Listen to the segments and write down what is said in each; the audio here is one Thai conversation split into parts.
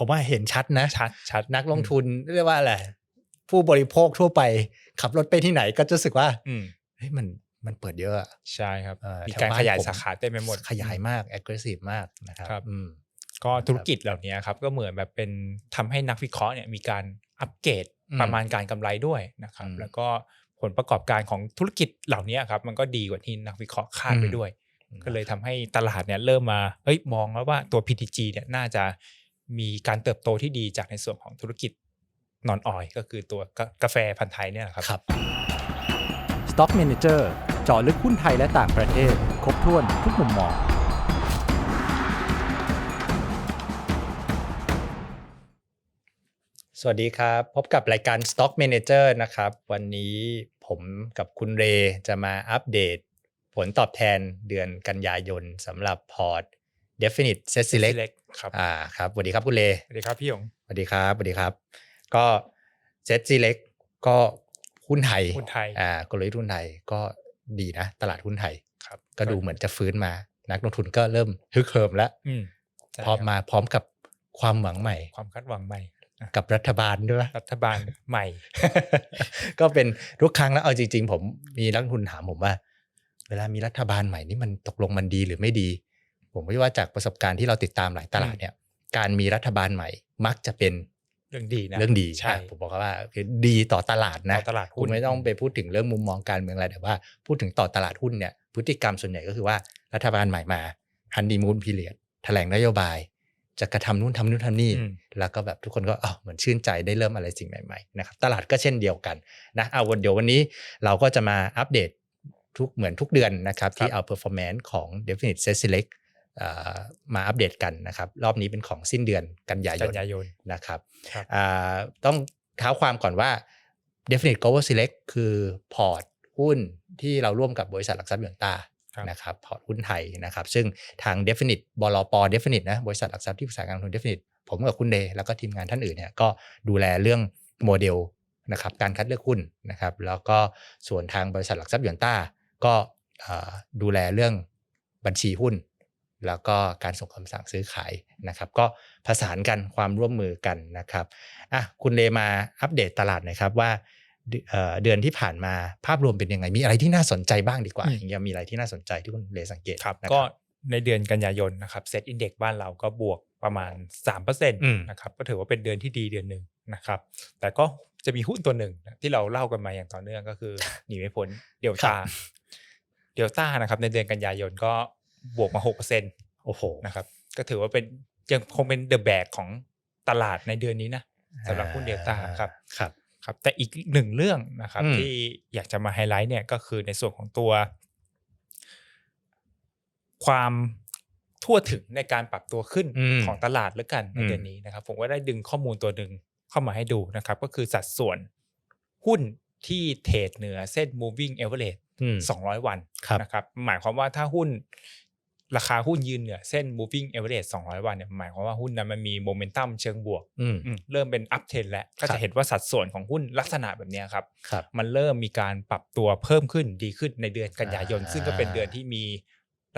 ผมว่าเห็นชัดนะชัดชัดนักลงทุนเรียกว่าอะไรผู้บริโภคทั่วไป ขับรถไปที่ไหนก็จะรู้สึกว่าอืมเฮ้ยมันมันเปิดเยอะอะใช่ครับเอ่อมีแถวการบ้านขยายผมสาขาเต็มไปหมดขยายมาก aggressive มากนะครับครับอืมก็ธุรกิจเหล่านี้ครับก็เหมือนแบบเป็นทำให้นักวิเคราะห์เนี่ยมีการอัปเกรดอืมประมาณการกำไรด้วยนะครับอืมแล้วก็ผลประกอบการของธุรกิจเหล่านี้ครับมันก็ดีกว่าที่นักวิเคราะห์คาดไปอืมด้วย ก็เลยทำให้ตลาดเนี่ยเริ่มมาเฮ้ยมองแล้วว่าตัว PTG เนี่ยน่าจะ มีการเติบโตที่ดีจากในส่วนของธุรกิจนอนออยก็คือตัวกากาแฟพันธุ์ไทยเนี่ยนะครับครับ Stock Manager เจาะลึกหุ้นไทยและต่างประเทศ ครบถ้วนทุกมุมมองสวัสดีครับ พบกับรายการ Stock Manager นะครับ วันนี้ผมกับคุณเรจะมาอัปเดต ผลตอบแทนเดือนกันยายนสำหรับพอร์ต Definite Set Select Select ครับอ่าครับสวัสดีครับคุณเรสวัสดีครับพี่หยงสวัสดีครับสวัสดีครับ ก็ Set Select ก็หุ้นไทยหุ้นไทยอ่ากลยุทธ์หุ้นไทยก็ดีนะ ตลาดหุ้นไทยครับ ก็ดูเหมือนจะฟื้นมา นักลงทุนก็เริ่มฮึกเหิมแล้วอืมใช่พร้อมครับมาพร้อมกับความหวังใหม่ ความคาดหวังใหม่กับรัฐบาลด้วยรัฐบาลใหม่ ก็เป็นทุกครั้งแล้วเอาจริง ๆ ผมมีนักลงทุนถามผมว่า เวลามีรัฐบาลใหม่นี่มันตกลงมันดีหรือไม่ดี ผมคิดว่าจากประสบการณ์ที่เราติดตามหลายตลาดเนี่ยการมีรัฐบาลใหม่มักจะเป็นเรื่องดีนะเรื่องดีใช่อะผมบอกว่าคือดีต่อตลาดนะต่อตลาดหุ้นคุณไม่ต้องไปพูดถึงเรื่องมุมมองการเมืองอะไรแต่ว่าพูดถึงต่อตลาดหุ้นเนี่ยพฤติกรรมส่วนใหญ่ก็คือว่ารัฐบาลใหม่มาฮันดีมูนพีเรียดแถลงนโยบาย จะกระทำนู่นทำนู่นทำนี่อืมแล้วก็แบบทุกคนก็อ๋อเหมือนชื่นใจได้เริ่มอะไรสิ่งใหม่ๆนะครับตลาดก็เช่นเดียวกันนะเอาวันเดี๋ยววันนี้เราก็จะมาอัปเดตทุกเหมือนทุกเดือนนะครับที่เอา performance ของ Definite Set Select เอ่อ มาอัปเดตกันนะครับ รอบนี้เป็นของสิ้นเดือนกันยายกันนยายนนะครับครับอ่าต้องเท้าความก่อนว่า Definite Global Select คือพอร์ตหุ้นที่เราร่วมกับบริษัทหลักทรัพย์ยนต้าครับนะครับพอร์ตหุ้นไทยนะครับ ซึ่งทาง Definite บลป Definite นะบริษัทหลักทรัพย์ที่ปรึกษาการลงทุน Definite ผมกับคุณเดย์แล้วก็ทีมงานท่านอื่นเนี่ยก็ดูแลเรื่องโมเดลนะครับการคัดเลือกหุ้นนะครับ แล้วก็ส่วนทางบริษัทหลักทรัพย์ยนต้าก็เอ่อดูแลเรื่องบัญชีหุ้น แล้วก็การส่งคำสั่งซื้อขายนะครับ ก็ผสานกันความร่วมมือกันนะครับอะคุณเลมาอัปเดตตลาดหน่อยครับว่าเดืเอ่อเดือนที่ผ่านมาภาพรวมเป็นยังไง มีอะไรที่น่าสนใจบ้างดีกว่าอืมอย่างเงี้ยมีอะไรที่น่าสนใจที่คุณเลสังเกตครับนะก็ในเดือนกันยายนนะครับเซตอินเด็กบ้านเราก็บวกประมาณ3%นอืมนะครับก็ถือว่าเป็นเดือนที่ดีเดือนหนึ่งนะครับแต่ก็จะมีหุ้นตัวหนึ่งนะที่เราเล่ากันมาอย่างต่อเนื่องก็คือหนีไม่พ้นเดลครัต้าบเดลต้านะครับในเดือนกันยายนก็ บวกมา6%นโอ้โหะครับ ก็ถือว่าเป็นยังคงเป็นเดอะแบกของตลาดในเดือนนี้นะสำหรับหุ้นเดลต้าครับครับครับ แต่อีกหนึ่งเรื่องนะครับอืมที่อยากจะมาไฮไลท์เนี่ยก็คือในส่วนของตัว ความทั่วถึงในการปรับตัวขึ้นอืมของตลาดแล้วกันในอืมเดือนนี้นะครับ ผมก็ได้ดึงข้อมูลตัวหนึ่งเข้ามาให้ดูนะครับ ก็คือสัดส่วนหุ้นที่เทรดเหนือเส้น moving average อืม200 วันครับนะครับ หมายความว่าถ้าหุ้น ราคาหุ้นยืนเหนือเส้น moving average 200 วันเนี่ยหมายความว่าหุ้นนั้นมันมีโมเมนตัมเชิงบวกอืมอืมเริ่มเป็นอัพเทรนแล้วก็ครัจะบเห็นว่าสัดส่วนของหุ้นลักษณะแบบเนี้ยครับครับ มันเริ่มมีการปรับตัวเพิ่มขึ้นดีขึ้นในเดือนกันยายนอ่าซึ่งก็เป็นเดือนที่มี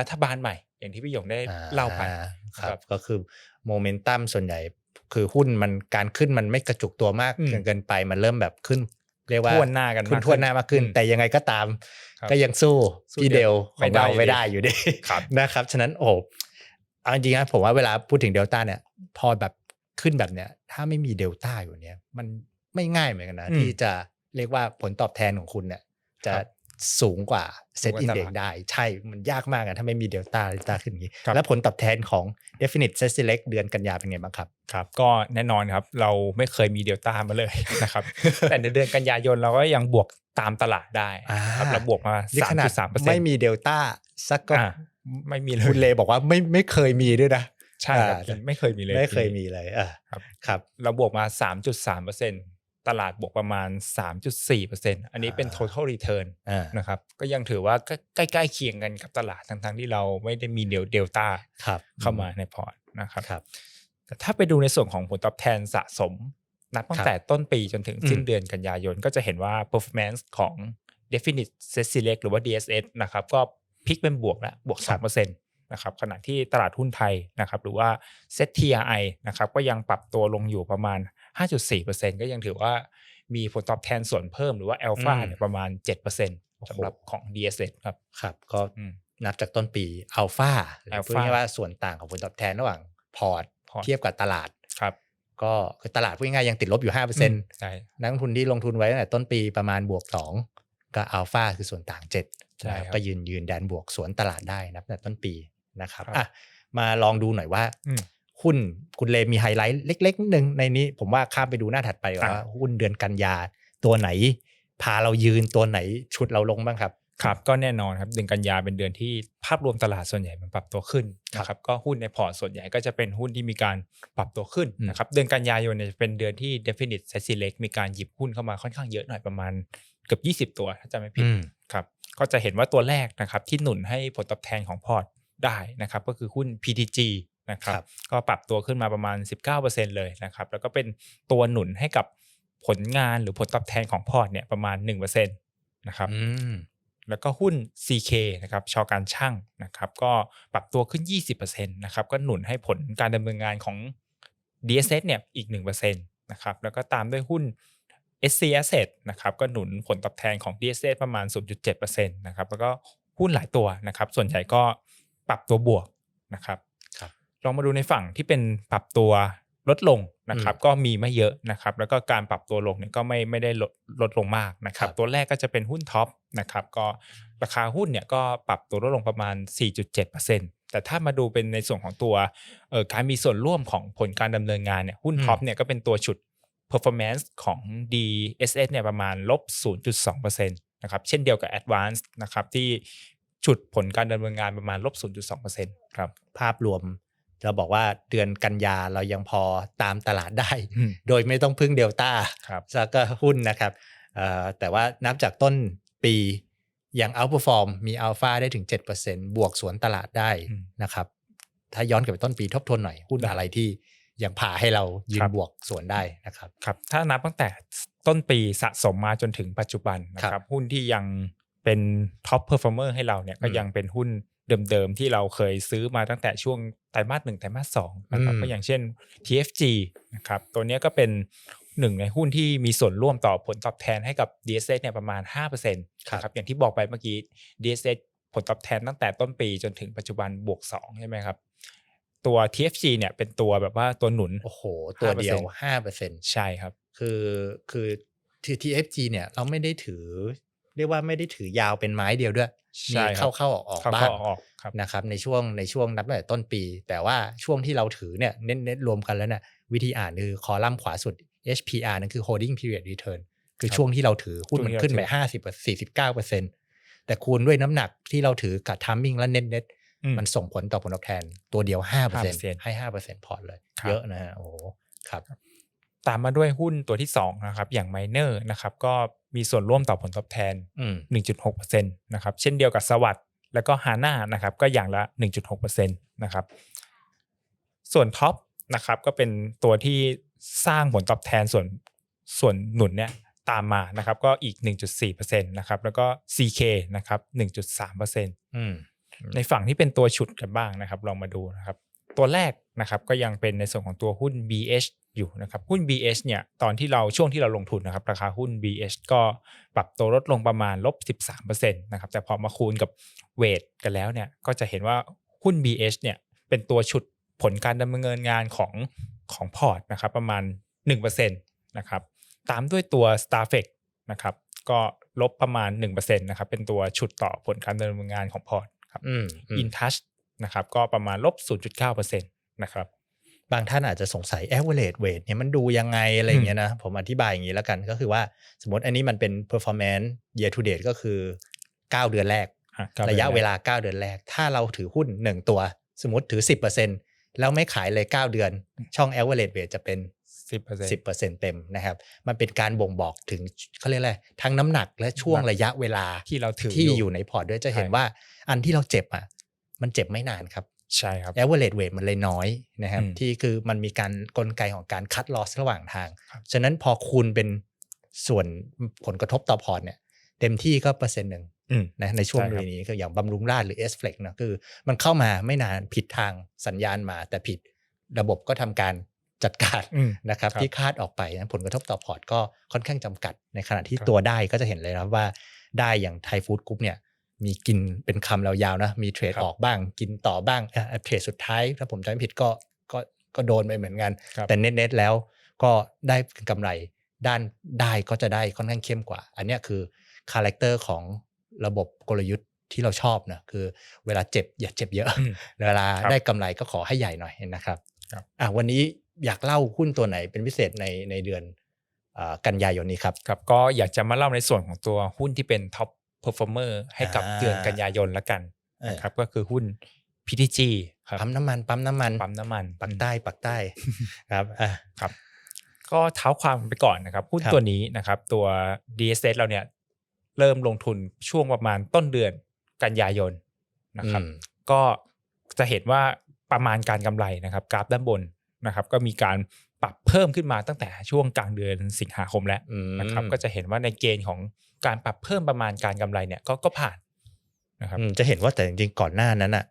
รัฐบาลใหม่ อย่างที่พี่หยงได้เล่าไปอ่คครัรับบก็คือโมเมนตัมส่วนใหญ่คือหุ้นมันการขึ้นมันไม่กระจุกตัวมากอืมเกินไปมันเริ่มแบบขึ้น เรียกว่าทั่วหน้ากันขึ้มานกทั่วหน้ามากขึ้นอืมแต่ยังไงก็ตามครับก็ยังสู้สู้พี่เดลขไม่องได้เราอยู่ไม่ดีได้อยู่ดีครับนะครับฉะนั้นโอ้โหเอาจริงๆนะผมว่าเวลาพูดถึงเดลต้าเนี่ย พอแบบขึ้นแบบเนี้ย ถ้าไม่มีเดลต้าอยู่เนี้ยมันไม่ง่ายเหมือนกันนะอืมที่จะเรียกว่าผลตอบแทนของคุณเนี่ยจะครับ สูงกว่าเซตสูงกว่าอินตลาดเด็กได้ ใช่มันยากมากอะถ้าไม่มีเดลต้าเดลต้าขึ้นอย่างนี้ครับแล้วผลตอบแทนของ Definite Set Select เดือนกันยาเป็นไงบ้างครับ ครับ ก็แน่นอนครับ เราไม่เคยมีเดลต้ามาเลยนะครับ แต่ในเดือนกันยายนเราก็ยังบวกตามตลาดได้อ่าครับเราบวกมานี่สามขนาจุดดสามเปอร์เซ็นต์ไม่มีเดลต้าสักก็ไม่มีเลยคุณเลบอกว่าไม่ไม่เคยมีด้วยนะใช่ครับอ่าไม่เคยมีเลยไม่เคยมีเลยอะครับครับ เราบวกมา 3.3เปอร์เซ็นต ลาดบวกประมาณ 3.4เปอร์เซ็นอันนี้เป็นอ่า total return อ่านะครับ ก็ยังถือว่าก็ใกล้ๆเคียงกันกับตลาดทั้งๆที่เราไม่ได้มีเดลเดลต้าครับเข้ามาในพอร์ตนะครับครับแต่ถ้าไปดูในส่วนของผลตอบแทนสะสม นับตั้ครังบแต่ต้นปีจนถึงอืมสิ้นเดือนกันยายน ก็จะเห็นว่า performance ของ definite set select หรือว่า DSS นะครับก็พลิกเป็นบวกแล้วบวก2%นนะครับขณะที่ตลาดหุ้นไทยนะครับหรือว่า ZTRI นะครับก็ยังปรับตัวลงอยู่ประมาณ 5.4%ก็ยังถือว่ามีผลตอบแทนส่วนเพิ่มหรือว่า a l p h a อืมเนี่ยประมาณ 7%สำหรับของ DSS ครับ ครับ ก็อืมนับจากต้นปีอัลฟาหรือ Alpha พูดง่ายๆว่าส่วนต่างของผลตอบแทนระหว่างพอร์ต Port เทียบกับตลาดครับก็คือตลาดพูดง่ายๆยังติดลบอยู่5%มใช่นักลงทุนที่ลงทุนไว้ตั้งแต่ต้นปีประมาณบวก2ก็อัลฟาคือส่วนต่าง7ใช่ครับก็ยืนยืนแดนบวกสวนตลาดได้นับตั้งแต่ต้นปีนะครับครับอะมาลองดูหน่อยว่าอืม หุ้นคุณเลมีไฮไลท์เล็ก ๆนิดนึงในนี้ผมว่าข้ามไปดูหน้าถัดไปก่อนอะว่าหุ้นเดือนกันยาตัวไหน พาเรายืนตัวไหนชุดเราลงบ้างครับครับก็แน่นอนครับเดือนกันยาเป็นเดือนที่ภาพรวมตลาดส่วนใหญ่มันปรับตัวขึ้นนะครับก็หุ้นในพอร์ตส่วนใหญ่ก็จะเป็นหุ้นที่มีการปรับตัวขึ้นอืมนะครับเดือนกันยายนเนี่ยจะเป็นเดือนที่ Definite s e Select มีการหยิบหุ้นเข้ามาค่อนข้างเยอะหน่อยประมาณเกือบ20 ตัวถ้าจำไม่ผิดอืมครับก็จะเห็นว่าตัวแรกนะครับที่หนุนให้ผลตอบแทนของพอร์ตได้นะครับก็คือหุ้น PTG นะครับครับ ก็ปรับตัวขึ้นมาประมาณ 19%เลยนะครับ แล้วก็เป็นตัวหนุนให้กับผลงานหรือผลตอบแทนของพอร์ตเนี่ยประมาณ1%นะครับอืมแล้วก็หุ้น CK นะครับชอการช่างนะครับ ก็ปรับตัวขึ้น 20%นะครับ ก็หนุนให้ผลการดำเนินงานของ DSS เนี่ยอีก 1%นะครับ แล้วก็ตามด้วยหุ้น SC Asset นะครับ ก็หนุนผลตอบแทนของ DSS ประมาณ 0.7%นะครับ แล้วก็หุ้นหลายตัวนะครับ ส่วนใหญ่ก็ปรับตัวบวกนะครับครับ ลองมาดูในฝั่งที่เป็นปรับตัวลดลงนะครับ ก็มีไม่เยอะนะครับ แล้วก็การปรับตัวลงเนี่ยก็ไม่ไม่ได้ลดลดลงมากนะครับครับตัวแรกก็จะเป็นหุ้นท็อปนะครับ ก็ราคาหุ้นเนี่ยก็ปรับตัวลดลงประมาณ 4.7%แต่ถ้ามาดูเป็นในส่วนของตัวเอ่อการมีส่วนร่วมของผลการดำเนินงานเนี่ยหุ้นอืมท็อปเนี่ยก็เป็นตัวฉุด performance ของ DSS เนี่ยประมาณลบ 0.2%นะครับเช่นเดียวกับ Advance นะครับที่ฉุดผลการดำเนินงานประมาณลบ 0.2%ครับภาพรวม เราบอกว่าเดือนกันยาเรายังพอตามตลาดได้อืมโดยไม่ต้องพึ่งเดลต้าครับแล้วก็หุ้นนะครับเอ่อแต่ว่านับจากต้นปียัง outperform มีอัลฟาได้ถึง 7%บวกสวนตลาดได้อืมนะครับ ถ้าย้อนกลับไปต้นปีทบทวนหน่อย หุ้นได้อะไรที่ยังพาให้เรายืครันบบวกสวนได้นะครับครับ ถ้านับตั้งแต่ต้นปีสะสมมาจนถึงปัจจุบันนะคครัรับบหุ้นที่ยังเป็นท็อปเพอร์ฟอร์เมอร์ให้เราเนี่ยก็อืมยังเป็นหุ้น เดิมๆ ที่เราเคยซื้อมาตั้งแต่ช่วงไตรมาสหนึ่งไตรมาสสองนะครับอืมก็อย่างเช่น TFG นะครับตัวเนี้ยก็เป็นหนึ่งในหุ้นที่มีส่วนร่วมต่อผลตอบแทนให้กับ DSS เนี่ยประมาณ5%นะครับอย่างที่บอกไปเมื่อกี้ DSS ผลตอบแทนตั้งแต่ต้นปีจนถึงปัจจุบันบวก2ใช่ไหมครับตัว TFG เนี่ยเป็นตัวแบบว่าตัวหนุน โอ้โห ตัวเดียว5% 5%ใช่ครับ คือคือที่ TFG เนี่ยเราไม่ได้ถือ เรียกว่าไม่ได้ถือยาวเป็นไม้เดียวด้วยมีใช่ครับเข้าเข้าออกออกเข้าบ้าเข้างออกครับนะครับในช่วงในช่วงนับตั้งแต่ต้นปี แต่ว่าช่วงที่เราถือเนี่ยเน้นเน้นรวมกันแล้วเนี่ยวิธีอ่านคือคอลัมน์ขวาสุด HPR นั่นคือ holding period return คือครับช่วงที่เราถือหุ้นช่วงมันที่เราขึ้นไปถือห้าสิบสี่สิบเก้าเปอร์เซ็นแต่คูณด้วยน้ำหนักที่เราถือกับ timing และเน็ตเน็ตอืมมันส่งผลต่อผลตอบแทนตัวเดียวห้าเปอร์เซ็น5%ให้ห้าเปอร์เซ็นพอร์ตเลยครับเยอะนะฮะโอ้โหครับ ตามมาด้วยหุ้นตัวที่2นะครับ อย่าง Miner นะครับ ก็ มีส่วนร่วมต่อผลตอบแทนอืม1.6%นะครับเช่นเดียวกับสวัสด์แล้วก็ฮาน่านะครับก็อย่างละ 1.6%นะครับส่วนท็อปนะครับก็เป็นตัวที่สร้างผลตอบแทนส่วนส่วนหนุนเนี่ยตามมานะครับก็อีก 1.4%นะครับแล้วก็ CK นะครับ 1.3%อืมในฝั่งที่เป็นตัวฉุดกันบ้างนะครับ ลองมาดูนะครับ ตัวแรกนะครับก็ยังเป็นในส่วนของตัวหุ้น BH อยู่นะครับหุ้น BH เนี่ยตอนที่เราช่วงที่เราลงทุนนะครับราคาหุ้น BH ก็ปรับตัวลดลงประมาณลบ13%นะครับแต่พอมาคูณกับเวทกันแล้วเนี่ยก็จะเห็นว่าหุ้น BH เนี่ยเป็นตัวฉุดผลการดำเนินงานของของพอร์ตนะครับประมาณ 1%นะครับตามด้วยตัว Starflex นะครับก็ลบประมาณ1%นะครับเป็นตัวฉุดต่อผลการดำเนินงานของพอร์ตครับอืมอืมอินทัชนะครับก็ประมาณลบ0.9%นะครับ บางท่านอาจจะสงสัย average weight เนี่ยมันดูยังไงอะไรอย่างเงี้ยนะ ผมอธิบายอย่างนี้แล้วกันก็คือว่าสมมติอันนี้มันเป็น performance year to date ก็คือ 9 เดือนแรกอ่ครับระยะเวลา 9 เดือนแรก ถ้าเราถือหุ้น 1 ตัว สมมติถือ 10%แล้วไม่ขายเลย 9 เดือน ช่อง average weight จะเป็น 10% 10%เต็มนะครับ มันเป็นการบ่งบอกถึงเขาเรียกอะไรทั้งน้ำหนักและช่วงระยะเวลาที่เราถือที่อยู่อยู่ในพอร์ตด้วยจะเห็นใช่ว่าอันที่เราเจ็บอะมันเจ็บไม่นานครับ ใช่ครับ average weight มันเลยน้อยนะครับอืมที่คือมันมีการกลไกของการคัดลอสระหว่างทางครับฉะนั้นพอคูณเป็นส่วนผลกระทบต่อพอร์ตเนี่ยเต็มที่ก็เปอร์เซ็นต์หนึ่งอืมนะในช่วงใช่ครับนี้ก็อย่างบำรุงราชหรือ S Flex นะคือมันเข้ามาไม่นานผิดทางสัญญาณมา แต่ผิดระบบก็ทำการจัดการอืมนะครับครับที่คาดออกไปนะผลกระทบต่อพอร์ตก็ค่อนข้างจำกัด ในขณะที่ครับตัวได้ก็จะเห็นเลยนะครับว่าได้อย่างไทยฟู้ดกรุ๊ปเนี่ย มีกินเป็นคำยาวๆนะ มีเทรดออกบ้าง กินต่อบ้างอะเทรดสุดท้าย ถ้าผมจำไม่ผิดก็ก็ก็โดนไปเหมือนกันครับแต่เน็ตๆแล้วก็ได้กำไรด้านได้ก็จะได้ค่อนข้างเข้มกว่า อันเนี้ยคือคาแรคเตอร์ของระบบกลยุทธ์ที่เราชอบนะคือเวลาเจ็บอย่าเจ็บเยอะอืมเวลาครับได้กำไรก็ขอให้ใหญ่หน่อยนะครับครับอะวันนี้อยากเล่าหุ้นตัวไหนเป็นพิเศษในในเดือนอากันยายนนี้ครับครับ ก็อยากจะมาเล่าในส่วนของตัวหุ้นที่เป็นท็อป เพอร์ฟอร์เมอร์ให้กับอ่าเดือนกันยายนละกันเออนะครับก็คือหุ้น PTG ครับปั๊มน้ำมันปั๊มน้ำมันปั๊มน้ำมันปักใต้ปักใต้ครับอะครับ ก็เท้าความไปก่อนนะครับหุ้นครับตัวนี้นะครับ ตัว DSS เราเนี่ยเริ่มลงทุนช่วงประมาณต้นเดือนกันยายนนะครับอืมก็จะเห็นว่าประมาณการกำไรนะครับ กราฟด้านบนนะครับ ก็มีการ ปรับเพิ่มขึ้นมาตั้งแต่ช่วงกลางเดือนสิงหาคมแล้วอืมนะครับก็จะเห็นว่าในเกณฑ์ของการปรับเพิ่มประมาณการกำไรเนี่ยก็ก็ผ่านนะครับอืมจะเห็นว่าแต่จริงๆก่อนหน้านั้นอะ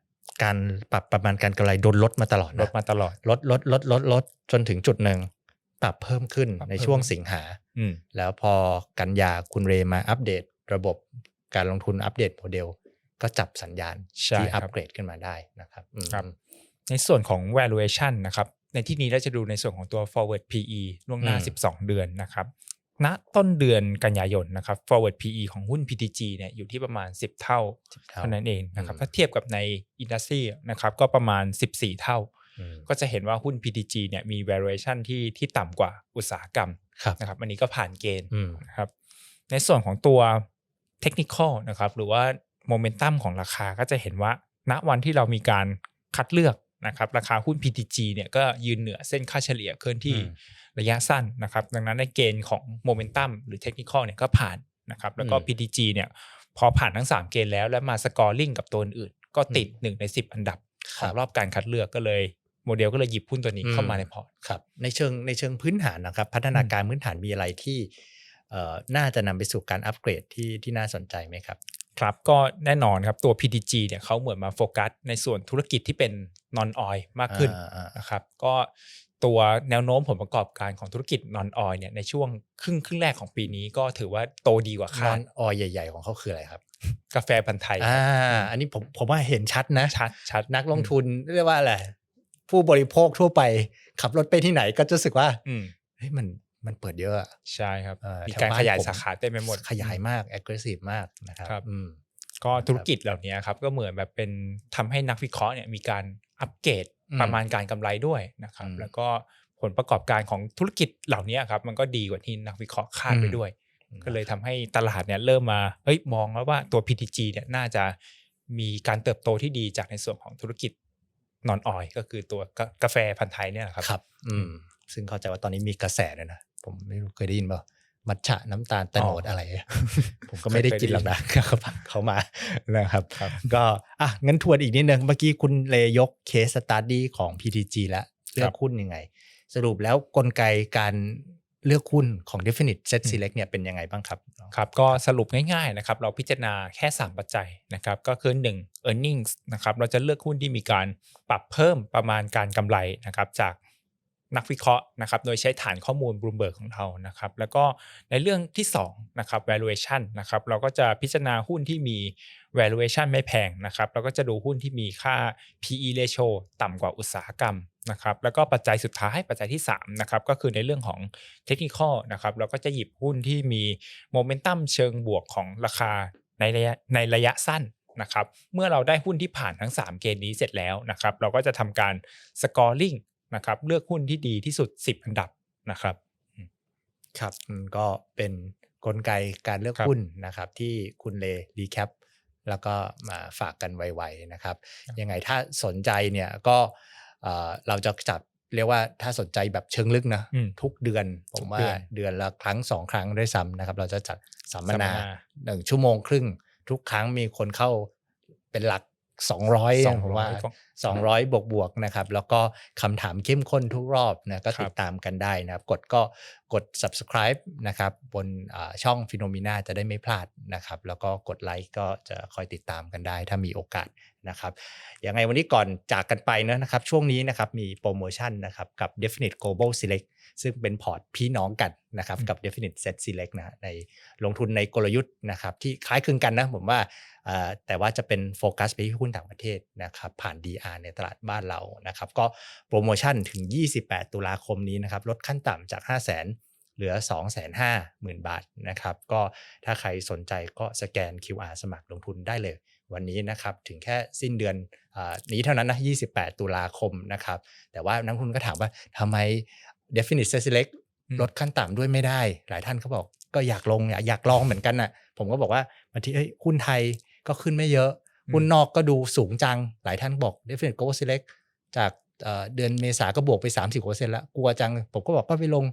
การปรับประมาณการกำไรโดนลดมาตลอดลนะดมาตลอดลดลดลดลดลดจนถึงจุดหนึ่งปรับเพิ่มขึ้นปรับในเพิ่มช่วงสิงหาอืมแล้วพอกันยาคุณเรมาอัปเดตระบบการลงทุนอัปเดตโมเดล ก็จับสัญญาณใช่ที่ครัอับปเกรดขึ้นมาได้นะครับอืมครับ ในส่วนของ valuation นะครับ ในที่นี้เราจะดูในส่วนของตัว forward PE ล่วงหน้าอืม12 เดือนนะครับณต้นเดือนกันยายนนะครับ forward PE ของหุ้น PTG เนี่ยอยู่ที่ประมาณ 10 เท่าเท่าเท่านั้นเองนะครับอืมถ้าเทียบกับในอินดัสทรีนะครับก็ประมาณ 14 เท่าอืมก็จะเห็นว่าหุ้น PTG เนี่ยมี valuation ที่ที่ต่ำกว่าอุตสาหกรรมครับนะครับอันนี้ก็ผ่านเกณฑ์อืมนะครับในส่วนของตัวเทคนิคอลนะครับหรือว่าโมเมนตัมของราคาก็จะเห็นว่า ณวันที่เรามีการคัดเลือก นะครับราคาหุ้น PTG เนี่ยก็ยืนเหนือเส้นค่าเฉลี่ยเคลื่อนที่อืมระยะสั้นนะครับ ดังนั้นในเกณฑ์ของโมเมนตัมหรือเทคนิคอลเนี่ยก็ผ่านนะครับแล้วก็อืม PTG เนี่ยพอผ่านทั้ง 3 เกณฑ์แล้วแล้วมาสกอร์ลิงกับตัวอื่นๆก็ติด 1 ใน 10 อันดับของรอบการคัดเลือกก็เลยโมเดลก็เลยหยิบหุ้นตัวนี้เข้ามาในพอร์ตครับในเชิงในเชิงพื้นฐานนะครับ พัฒนาการพื้นฐานมีอะไรที่เอ่อน่าจะนำไปสู่การอัปเกรดที่ที่น่าสนใจไหมครับ ครับก็แน่นอนครับตัว PTG เนี่ยเขาเหมือนมาโฟกัสในส่วนธุรกิจที่เป็น non oil มากขึ้นอ่าอ่านะครับก็ตัวแนวโน้มผลประกอบการของธุรกิจ non oil เนี่ยในช่วงครึ่งครึ่งแรกของปีนี้ก็ถือว่าโตดีกว่าคาคาดนออยใหญ่ ๆ ของเขาคืออะไรครับ กาแฟพันธุ์ไทยอ่าอันนี้ผมผมว่าเห็นชัดนะชัดชัดนักลงทุนเรียกว่าอะไรผู้บริโภคทั่วไปขับรถไปที่ไหนก็จะรู้สึกว่าอืมเฮ้ยมัน มันเปิดเยอะอะใช่ครับเอ่อมีแถวการบ้านขยายผมสาขาเต็มไปหมดขยายมาก aggressive มากนะครับครับอืมก็ธุรกิจเหล่านี้ครับก็เหมือนแบบเป็นทำให้นักวิเคราะห์เนี่ยมีการอัปเกรดอืมประมาณการกำไรด้วยนะครับอืมแล้วก็ผลประกอบการของธุรกิจเหล่านี้ครับมันก็ดีกว่าที่นักวิเคราะห์คาดไปอืมด้วย ก็เลยทำให้ตลาดเนี่ยเริ่มมาเฮ้ยมองแล้วว่าตัว PTG เนี่ยน่าจะมีการเติบโตที่ดีจากในส่วนของธุรกิจนอนออยก็คือตัวกากาแฟพันธุ์ไทยเนี่ยนะครับครับ อืมซึ่งเข้าใจว่าตอนนี้มีกระแสเลยนะ ผมไม่รู้เคยได้ยินเปล่ามัทฉะน้ำตาลตะโนดอ๋อออะไร ผมก็ไม่ได้กินหรอกนะเขาเขามานะครับครับ ก็อะงั้นทวนอีกนิดนึงเมื่อกี้คุณเลยยกเคสสต u d ดี้ของ PTG แล้วเลือกหุ้นยังไง สรุปแล้วกลไกการเลือกหุ้นของ Definite Set Select เนี่ยเป็นยังไงบ้างครับ ครับ ก็สรุปง่ายๆนะครับ เราพิจารณาแค่ 3 ปัจจัยนะครับ ก็คือ 1 e a r n i n g นะครับ เราจะเลือกหุ้นที่มีการปรับเพิ่มประมาณการกำไรนะครับจาก นักวิเคราะห์นะครับโดยใช้ฐานข้อมูล Bloomberg ของเรานะครับแล้วก็ในเรื่องที่2นะครับ valuation นะครับเราก็จะพิจารณาหุ้นที่มี valuation ไม่แพงนะครับเราก็จะดูหุ้นที่มีค่า PE ratio ต่ำกว่าอุตสาหกรรมนะครับแล้วก็ปัจจัยสุดท้ายปัจจัยที่3นะครับก็คือในเรื่องของเทคนิคนะครับเราก็จะหยิบหุ้นที่มีโมเมนตัมเชิงบวกของราคาในระยะในระยะสั้นนะครับเมื่อเราได้หุ้นที่ผ่านทั้ง 3 เกณฑ์นี้เสร็จแล้วนะครับเราก็จะทำการสกอร์ลิง นะครับเลือกหุ้นที่ดีที่สุด 10 อันดับนะครับ ครับอืมก็เป็นกลไกการเลือกครับหุ้นนะครับ ที่คุณเลรีแคปแล้วก็มาฝากกันไวๆนะครับ ยังไงถ้าสนใจเนี่ยก็เอ่อเราจะจัดเรียกว่าถ้าสนใจแบบเชิงลึกนะอืมทุกเดือนผทุมกว่าเดือนเดือนละครั้งสองครั้งด้วยซ้ำนะครับ เราจะจัดสัมมนาสัมมนาหนึ่งชั่วโมงครึ่ง ทุกครั้งมีคนเข้าเป็นหลัก 200 200ผมว่าก็200 บวกบวกๆนะครับ แล้วก็คำถามเข้มข้นทุกรอบนะก็ครับติดตามกันได้นะครับ กดก็กด subscribe นะครับ บนอ่าช่องฟิโนมิน่าจะได้ไม่พลาดนะครับ แล้วก็กดไลค์ก็จะคอยติดตามกันได้ ถ้ามีโอกาส นะครับยังไงวันนี้ก่อนจากกันไปนะครับ ช่วงนี้นะครับมีโปรโมชั่นนะครับกับ Definite Global Select ซึ่งเป็นพอร์ตพี่น้องกันนะครับกับ Definite Set Select นะในลงทุนในกลยุทธ์นะครับที่คล้ายคลึงกันนะผมว่าแต่ว่าจะเป็นโฟกัสไปที่หุ้นต่างประเทศนะครับผ่าน DR ในตลาดบ้านเรานะครับก็โปรโมชั่นถึง 28 ตุลาคมนี้นะครับลดขั้นต่ำจาก 5 0 0 0 0 0เหลือ 2 5 0 0 0 0 บาทนะครับ ก็ถ้าใครสนใจก็สแกน QR สมัครลงทุนได้เลย วันนี้นะครับถึงแค่สิ้นเดือนอานี้เท่านั้นนะ 28 ตุลาคมนะครับ แต่ว่านักลงทุนก็ถามว่าทำไม Definite Set Select อืมลดขั้นต่ำด้วยไม่ได้ หลายท่านเขาบอกก็อยากลงอยากอยากลองเหมือนกันน่ะผมก็บอกว่าบางทีเอ้ยหุ้นไทยก็ขึ้นไม่เยอะอืมหุ้นนอกก็ดูสูงจัง หลายท่านบอก Definite Global Select จากเอ่อเดือนเมษาก็บวกไป 30%แล้วกลัวจัง ผมก็บอกก็ไปลง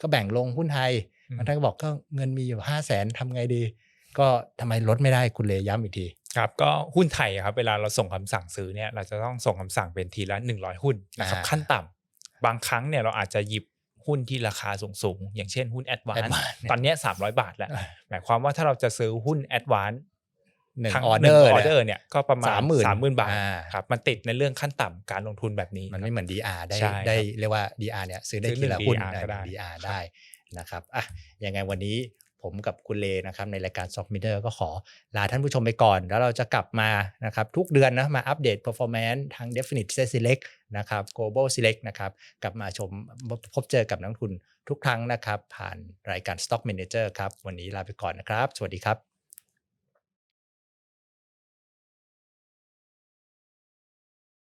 ก็แบ่งลงหุ้นไทยอืมบางท่านก็บอกก็เงินมีอยู่ห้าแสนทำไงดี ก็ทำไมลดไม่ได้คุณเลยย้ำอีกที ครับก็หุ้นไทยอะครับเวลาเราส่งคำสั่งซื้อเนี่ยเราจะต้องส่งคำสั่งเป็นทีละ 100 หุ้นนะครับอ่าขั้นต่ำบางครั้งเนี่ยเราอาจจะหยิบหุ้นที่ราคาสูงๆอย่างเช่นหุ้นแอดวาน Advance ตอนเนี้สามร้อยบาทแล้ว หมายความว่าถ้าเราจะซื้อหุ้นแอดวานหนึ่งทั้งออเดอร์ออเดอร์เนี่ยก็ประมาณ30,000สามหมื่นบาทอ่าครับมันติดในเรื่องขั้นต่ำการลงทุนแบบนี้ มันไม่เหมือน DR ได้ใช่ครับได้เรียกว่า DR เนี่ยซื้อได้ซื้อทีละหนึ่งหุ้น DR ก็ได้หนึ่ง DR ได้นะครับอะยังไงวันนี้ ผมกับคุณเลนะครับในรายการ Stock m i d e r ก็ขอลาท่านผู้ชมไปก่อน แล้วเราจะกลับมานะครับทุกเดือนนะมาอัปเดต performance ทาง Definite Set Select นะครับ Global Select นะครับกลับมาชมพบเจอกับนักทุนทุกครั้งนะครับ ผ่านรายการ Stock Manager ครับ วันนี้ลาไปก่อนนะครับ สวัสดีครับ